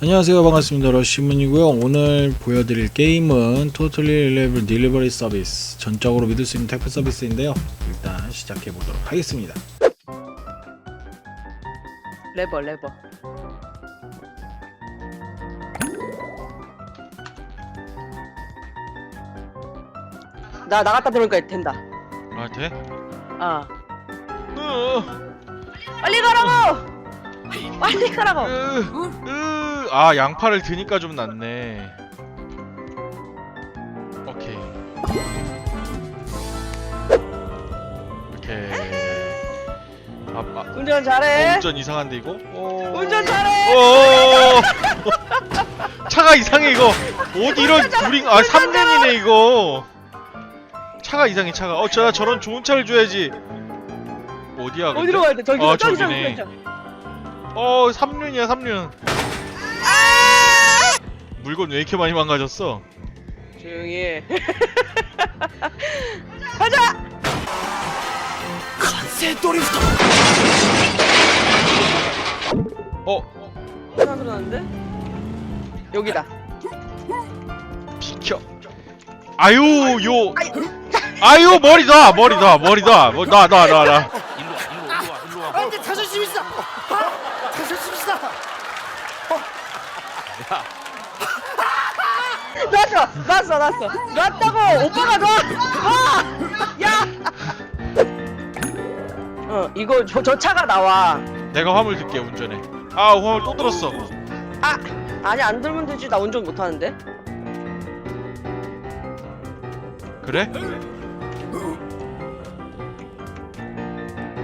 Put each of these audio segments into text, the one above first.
안녕하세요. 반갑습니다. 러시문이고요. 오늘 보여드릴 게임은 토틀리 레벨 딜리버리 서비스 전적으로 믿을 수 있는 택배 서비스인데요. 일단 시작해 보도록 하겠습니다. 레버 레버. 나 나갔다 들어오니까 된다. 아 돼? 아. 으, 빨리 가라고 빨리 가라고 으, 으. 아 양파를 드니까 좀 낫네. 오케이. 오케이. 아, 아 운전 어, 잘해 운전 이상한데 이거? 오. 운전 잘해 오. 차가 이상해 이거. 어디 이런 구링 아 3년이네 이거. 차가 이상해 차가. 어, 저 저런 좋은 차를 줘야지. 어디야? 근데? 어디로 가야 돼 저기 아, 저기 저기네. 저기 저기. 어, 3년이야, 3년. 물건 왜 이렇게 많이 망가졌어? 조용히 해 가자 어, 하나 들어났는데 여기다 비켜. 아유, 요. 아유, 머리 놔, 머리 놔, 머리 놔. 뭐, 놔, 놔, 놔, 놔. 있어. 놨어 놨어 놨어 놨다고 오빠가 놔아야 어 이거 저, 저 차가 나와 내가 화물 들게, 운전해. 아, 화물 또 들었어. 아 아니 안 들면 되지 나 운전 못 하는데 그래?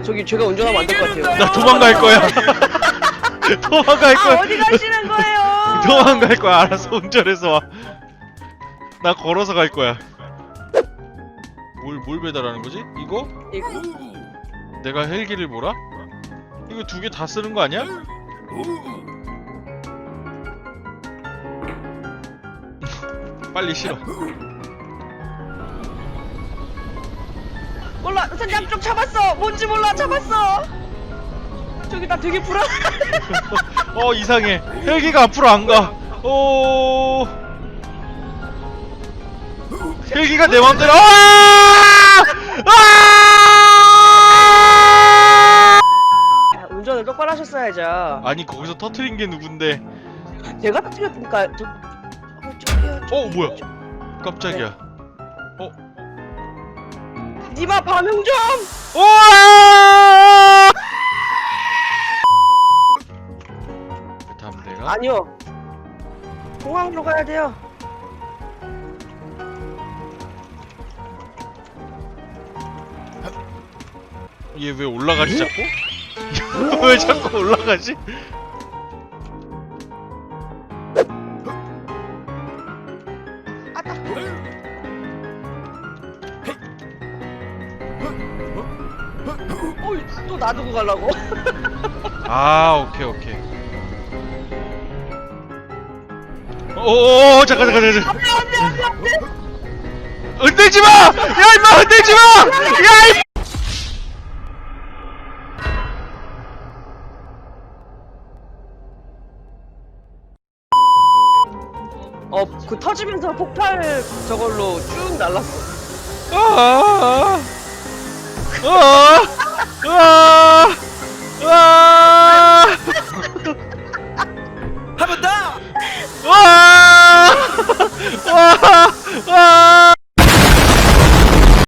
저기 제가 운전하면 안 될 것 같아요 나 도망갈 거야. 도망갈 아 거야. 어디 가시는 거예요 도망갈 거야. 알아서 운전해서 와. 나 걸어서 갈 거야. 뭘, 뭘 배달하는 거지? 이거? 이거 내가 헬기를 몰아? 이거 두 개 다 쓰는 거 아니야? 빨리 실어. 몰라 선 양쪽 잡았어 뭔지 몰라 잡았어 저기 나 되게 불안 어 이상해. 헬기가 앞으로 안 가. 오. 헬기가 내 맘대로. 아! 아! 아, 운전을 똑바로 하셨어야죠 아니 거기서 터트린 게 누군데? 제가 터뜨렸으니까 저 어, 저기요, 저기, 어, 뭐야? 저- 깜짝이야. 니마 반응 좀우 아니요. 공항으로 가야 돼요. 얘 왜 올라가지 자꾸? 왜 자꾸 올라가지? 어, 또 놔두고 가려고? 아 오케이 오케이 오 잠깐 잠깐 잠깐 안돼 안돼 안돼 안돼 흔들지 마! 야 임마 흔들지 마! 야 임! 어 그 터지면서 폭발 저걸로 쭉 날랐어 아, 아, 아, 아, 아, 아.